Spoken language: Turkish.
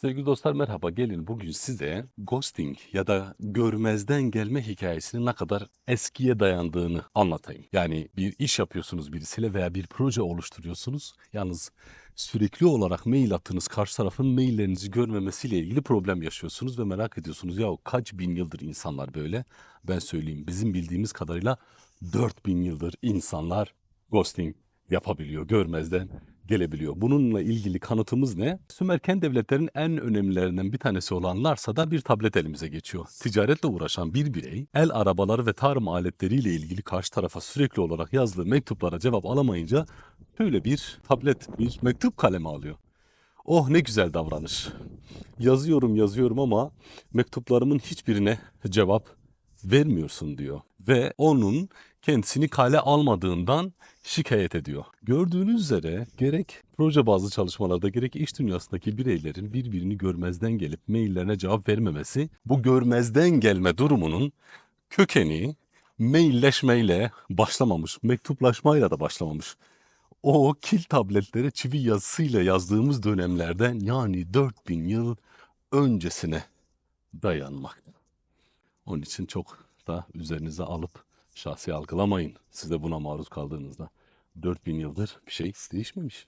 Sevgili dostlar merhaba gelin bugün size ghosting ya da görmezden gelme hikayesinin ne kadar eskiye dayandığını anlatayım. Yani bir iş yapıyorsunuz birisiyle veya bir proje oluşturuyorsunuz. Yalnız sürekli olarak mail attığınız karşı tarafın maillerinizi görmemesiyle ilgili problem yaşıyorsunuz ve merak ediyorsunuz. Ya kaç bin yıldır insanlar böyle? Ben söyleyeyim bizim bildiğimiz kadarıyla 4000 yıldır insanlar ghosting yapabiliyor, görmezden gelebiliyor. Bununla ilgili kanıtımız ne? Sümerken devletlerin en önemlilerinden bir tanesi olan Larsa'da bir tablet elimize geçiyor. Ticaretle uğraşan bir birey, el arabaları ve tarım aletleriyle ilgili karşı tarafa sürekli olarak yazdığı mektuplara cevap alamayınca böyle bir tablet, bir mektup kalemi alıyor. Oh ne güzel davranış. Yazıyorum yazıyorum ama mektuplarımın hiçbirine cevap vermiyorsun diyor. Ve onun kendisini kale almadığından şikayet ediyor. Gördüğünüz üzere gerek proje bazlı çalışmalarda gerek iş dünyasındaki bireylerin birbirini görmezden gelip maillerine cevap vermemesi bu görmezden gelme durumunun kökeni mailleşmeyle başlamamış, mektuplaşmayla da başlamamış. O kil tabletlere çivi yazısıyla yazdığımız dönemlerden yani 4000 yıl öncesine dayanmakta. Onun için çok da üzerinize alıp şahsi algılamayın. Siz de buna maruz kaldığınızda. 4000 yıldır bir şey değişmemiş.